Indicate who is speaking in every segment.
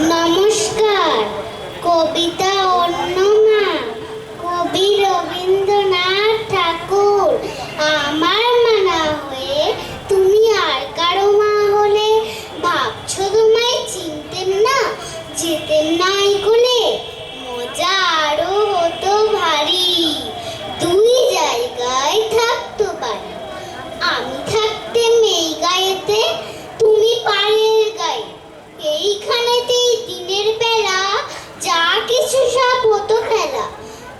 Speaker 1: নমস্কার। কবিতা অন্যমা কবি রবীন্দ্রনাথ ঠাকুর। আমার মানা হয়ে তুমি আর কারও মা হলে, ভাবছ তোমায় চিনতেন না, যেতেন না এই কোলে মজা আরও হতো ভারী দুই জায়গায় থাকতো বাড়ি আমি থাকতেম এই গায়েতে তুমি পাড়ের গায়ে এইখানেতেই দিনের বেলা যা কিছু সব হতো খেলা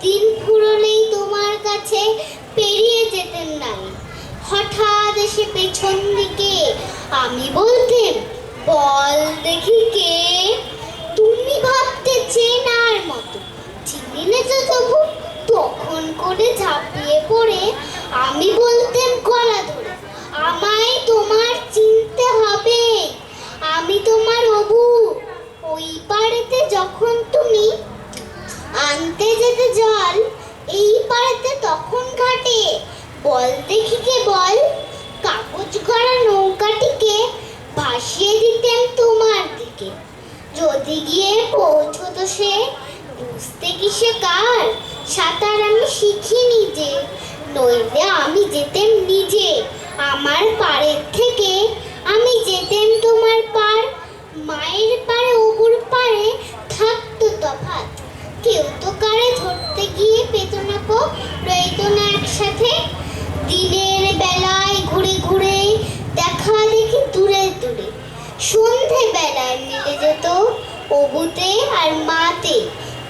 Speaker 1: দিন ফুরলেই তোমার কাছে পেরিয়ে যেতেন নাই হঠাৎ এসে পেছন দিকে আমি বলতেন বল দেখি কে? তুমি ভাবতে চেনার মতো চিনিলে তো তবু। তখন করে ঝাঁপিয়ে পড়ে আমি বলতেন গলা ধরে, আমায় তোমার চিনতে হবে। আমি তোমার অবু। ওই পাড়েতে যখন তুমি আনতে যেতে জল, এই পাড়েতে তখন ঘাটে। বল দেখি কে বল, কাগজ করা নৌকাটিকে ভাসিয়ে দিতেন তোমার দিকে। যদি গিয়ে পৌঁছতো সে, বুঝতে কি সে কার? সাঁতার আমি শিখিনি যে নইলে আমি যেতেম নিজে। আমার পাড়ের থেকে আমি যেতেম তোমার পার মায়ের পাড়ে, অবুর পাড়ে থাকতো তফাৎ। কেউ তো কারে ধরতে গিয়ে পেত না কো রইতো না একসাথে সন্ধে বেলায় মিলে যেত অবুতে আর মাতে।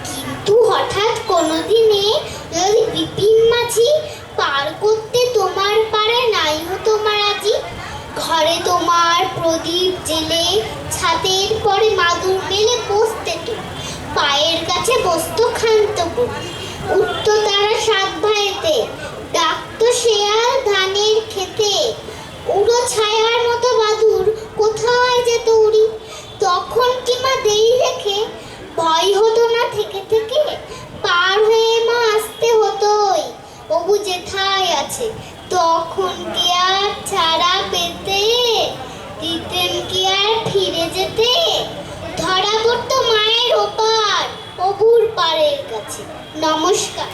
Speaker 1: কিন্তু হঠাৎ কোনোদিনে যদি বিপিন মাঝি পার করতে তোমার পারে নাই হতো মারাজি ঘরে তোমার প্রদীপ জেলে ছাদের পরে মাদুর মেলে বসতে তো, পায়ের কাছে বসতো খান্ত উঠতো তারা সাত ভাইতে, ডাকতো শেয়াল ধানের খেতে উড়ো ছায়ার না থেকে থেকে পার হয়ে মা আসতে হতোই। অবু যেথায় আছে, তখন কি আর ছাড়া পেতে? দিতেন কি আর ফিরে যেতে? ধরা পড়তো মায়ের ওপার, অবুর পারের কাছে। নমস্কার।